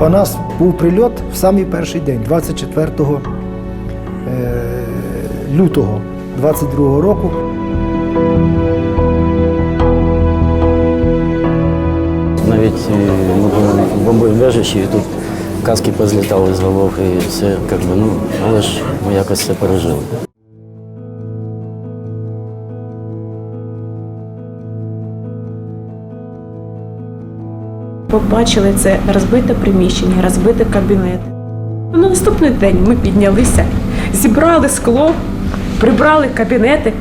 По нас був прильот в самий перший день, 24 е, лютого 22 року. Навіть е, ми були в бомбоубежищі, і тут каски позлітали з голов, і все, як би, ну, але ж ми якось це пережили. Побачили це розбите приміщення, розбитий кабінет. На наступний день ми піднялися, зібрали скло, прибрали кабінети.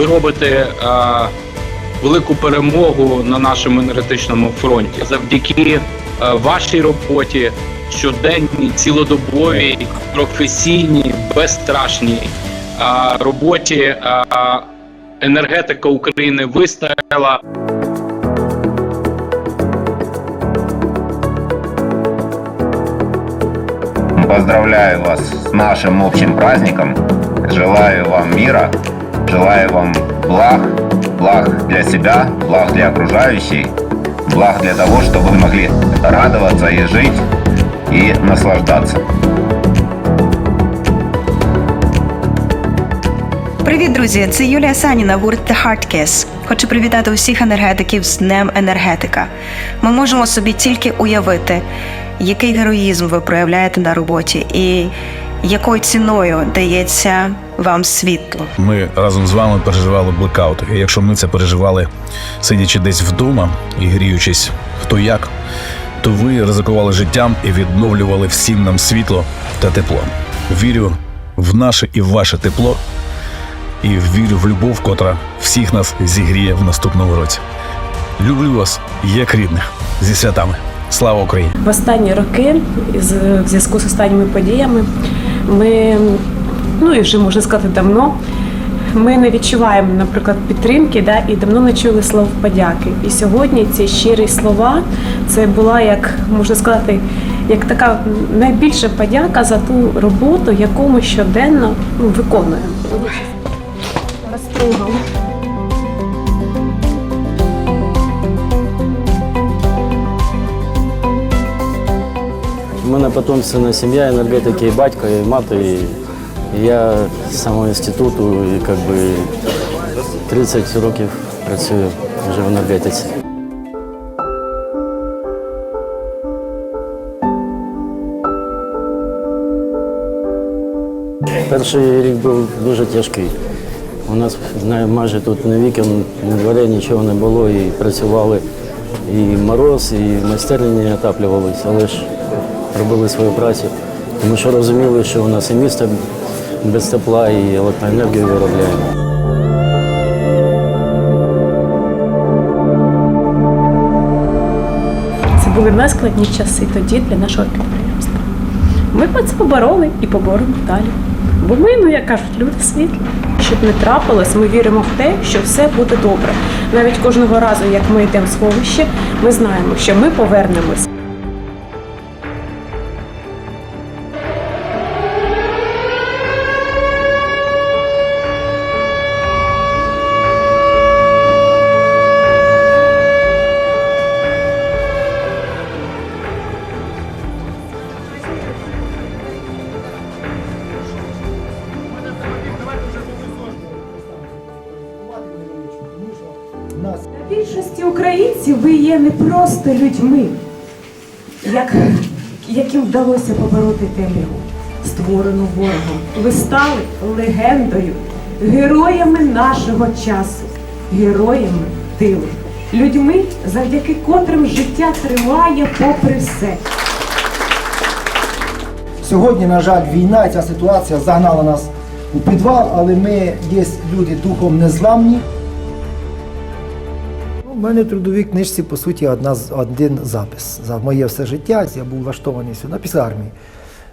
ви робите е, велику перемогу на нашому енергетичному фронті. Завдяки вашій роботі, щоденній, цілодобовій, професійній, безстрашній е, роботі е, енергетика України вистояла. Поздравляю вас с нашим общим праздником. Желаю вам мира, желаю вам благ, благ для себя, благ для окружающих, благ для того, чтобы вы могли радоваться и жить и наслаждаться. Привіт, друзі! Це Юлія Саніна, гурт The Hard Kiss. Хочу привітати усіх енергетиків з Днем енергетика. Ми можемо собі тільки уявити, який героїзм ви проявляєте на роботі і якою ціною дається вам світло. Ми разом з вами переживали блекаут. І якщо ми це переживали, сидячи десь вдома і гріючись хто як, то ви ризикували життям і відновлювали всім нам світло та тепло. Вірю в наше і в ваше тепло, і вірю в любов, котра всіх нас зігріє в наступному році. Люблю вас як рідних зі святами. Слава Україні! В останні роки, в зв'язку з останніми подіями, ми, ну і вже можна сказати, давно. Ми не відчуваємо, наприклад, підтримки, да, і давно не чули слов подяки. І сьогодні ці щирі слова це була як можна сказати, як така найбільша подяка за ту роботу, яку ми щоденно ну, виконуємо. Розтрогала. Мене потомственна сім'я, енергетики, і батько, і мати. І, я з самого інституту, і як би 30 років працюю вже в енергетиці. Перший рік був дуже тяжкий. У нас майже тут ні вікон, ні дверей, нічого не було, і працювали і мороз, і майстерні не отаплювалися, але ж робили свою працю, тому що розуміли, що у нас і місто без тепла, і електроенергію виробляємо. Це були найскладні часи тоді для нашого підприємства. Ми це побороли і поборемо далі. Бо ми, ну як кажуть, люди світлі. Щоб не трапилось, ми віримо в те, що все буде добре. Навіть кожного разу, як ми йдемо в сховище, ми знаємо, що ми повернемось. Більшості українців ви є не просто людьми, як, яким вдалося побороти темряву, створену ворогом. Ви стали легендою, героями нашого часу, героями тилу, людьми, завдяки котрим життя триває попри все. Сьогодні, на жаль, війна ця ситуація загнала нас у підвал, але ми є люди духом незламні. У мене в трудовій книжці, по суті, одна, один запис. За моє все життя я був влаштований сюди після армії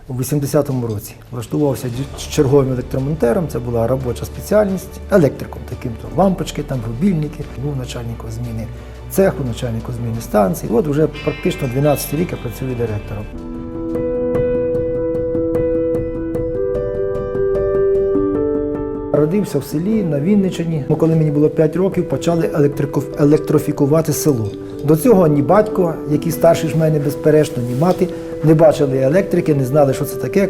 у 80-му році. Влаштувався черговим електромонтером, це була робоча спеціальність, електриком таким то лампочки, там рубільники. Був начальником зміни цеху, начальником зміни станції. От вже практично 12 рік я працюю директором. Родився в селі на Вінниччині. Ну, Коли мені було 5 років, почали електрифікувати село. До цього ні батько, який старший ж мене безперечно, ні мати не бачили електрики, не знали, що це таке.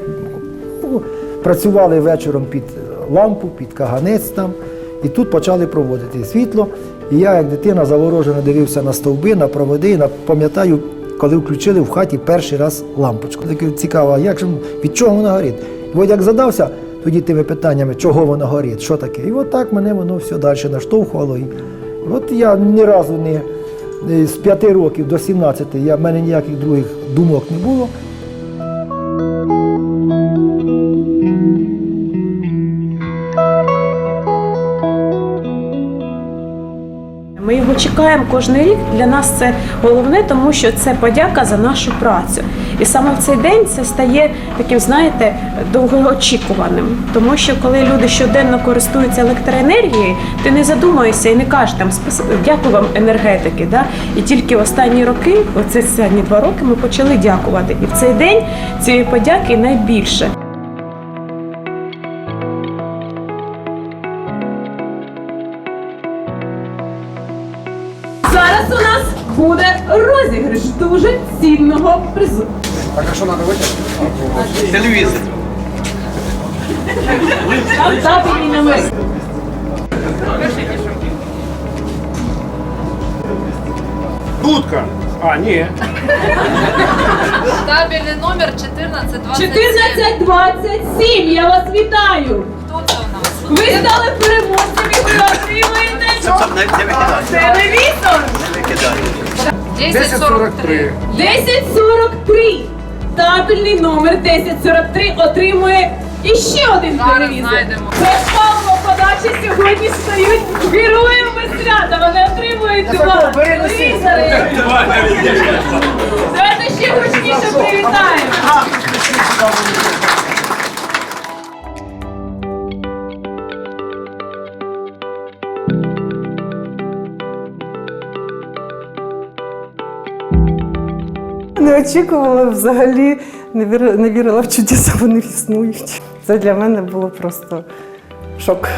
Ну, Працювали вечором під лампу, під каганець там. І тут почали проводити світло. І я, як дитина, заворожено дивився на стовби, на проводи. На- пам'ятаю, коли включили в хаті перший раз лампочку. Таке цікаво, як же від чого вона горить? От як задався тоді тими питаннями, чого воно горить, що таке. І от мене воно все далі наштовхувало. І от я ні разу не з 5 років до 17 я, в мене ніяких других думок не було. Чекаємо кожен рік. Для нас це головне, тому що це подяка за нашу працю. І саме в цей день це стає таким, знаєте, довгоочікуваним. Тому що коли люди щоденно користуються електроенергією, ти не задумуєшся і не кажеш там «Спас- дякую вам, енергетики. Да? І тільки останні роки, оце останні два роки, ми почали дякувати. І в цей день цієї подяки найбільше. Буде розіграш дуже цінного призу. Так що надо номер. Дудка. А, ні. Табельний номер 1427. 1427, я вас вітаю! Хто це у нас? Ви стали переможцем і ви отримуєте телевізор 1043. 1043. Табельний номер 1043 отримує іще один Зараз телевізор. знайдемо. Без Павло подачі сьогодні стають героями свята. Вони отримують два телевізори. Давайте ще гучніше привітаємо. Очікувала взагалі, не вірила, не вірила в чудеса, вони існують. Це для мене було просто шок.